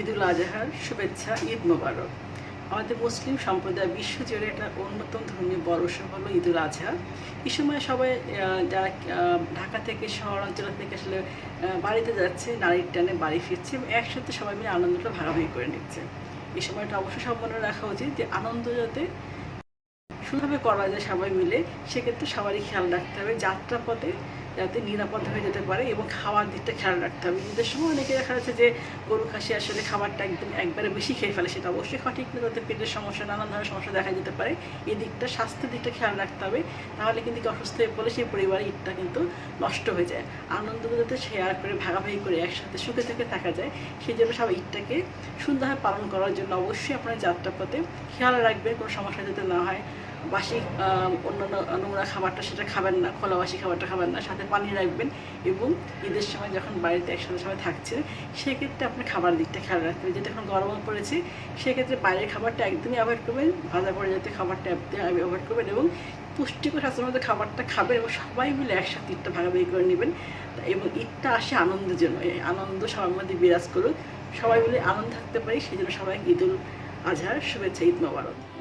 ঈদুল আজহার, শুভেচ্ছা, ঈদ মোবারক। আমাদের মুসলিম সম্প্রদায় বিশ্বজুড়ে একটা অন্যতম ধর্মীয় বড় উৎসব হলো ঈদুল আজহা। এই সময় সবাই যারা ঢাকা থেকে শহর অঞ্চল থেকে আসলে বাড়িতে যাচ্ছে, নারীর টানে বাড়ি ফিরছে এবং একসাথে সবাই মিলে আনন্দটা ভাগাভাগি করে নিচ্ছে। এই সময়টা অবশ্যই মনে রাখা উচিত যে আনন্দ যাতে সুন্দরভাবে করা যায় সবাই মিলে, সেক্ষেত্রে সবারই খেয়াল রাখতে হবে যাত্রা পথে যাতে নিরাপদ হয়ে যেতে পারে এবং খাওয়ার দিকটা খেয়াল রাখতে হবে। ঈদের সময় অনেকে দেখা যাচ্ছে যে গরু খাসি আসলে খাবারটা একদম একবারে বেশি খেয়ে ফেলে, সেটা অবশ্যই সঠিক না তাতে পেটের সমস্যা, নানান ধরনের সমস্যা দেখা যেতে পারে। এই দিকটা, স্বাস্থ্যের দিকটা খেয়াল রাখতে হবে, তাহলে কিন্তু অসুস্থ হয়ে পড়লে সেই পরিবারের ঈদটা কিন্তু নষ্ট হয়ে যায়। আনন্দগুলো যাতে শেয়ার করে, ভাগাভাগি করে একসাথে সুখে থেকে থাকা যায়, সেই জন্য সব ঈদটাকে সুন্দরভাবে পালন করার জন্য অবশ্যই আপনার যাত্রাপথে খেয়াল রাখবেন, কোনো সমস্যা যাতে না হয়। বাসি অন্যান্য নোংরা খাবারটা সেটা খাবেন না খোলা বাসি খাবারটা খাবেন না, সাথে পানি রাখবেন এবং ঈদের সময় যখন বাড়িতে একসাথে সবাই থাকছে, সেক্ষেত্রে আপনি খাবার দিকটা খেয়াল রাখতে হবে। যেটা এখন গরম পড়েছে, সেক্ষেত্রে বাইরের খাবারটা একদমই অ্যাভয়েড করবেন। ভাজা পড়ে যাতে খাবারটা অ্যাভয়েড করবেন এবং পুষ্টিকর স্বাস্থ্যের মধ্যে খাবারটা খাবেন এবং সবাই মিলে একসাথে ঈদটা ভাগাভাগি করে নেবেন। এবং ঈদটা আসে আনন্দের জন্য। এই আনন্দ সবার মধ্যে বিরাজ করুক। সবাই মিলে আনন্দ থাকতে পারি। সেই জন্য সবাই ঈদুল আজহার শুভেচ্ছা, ঈদ মোবারক।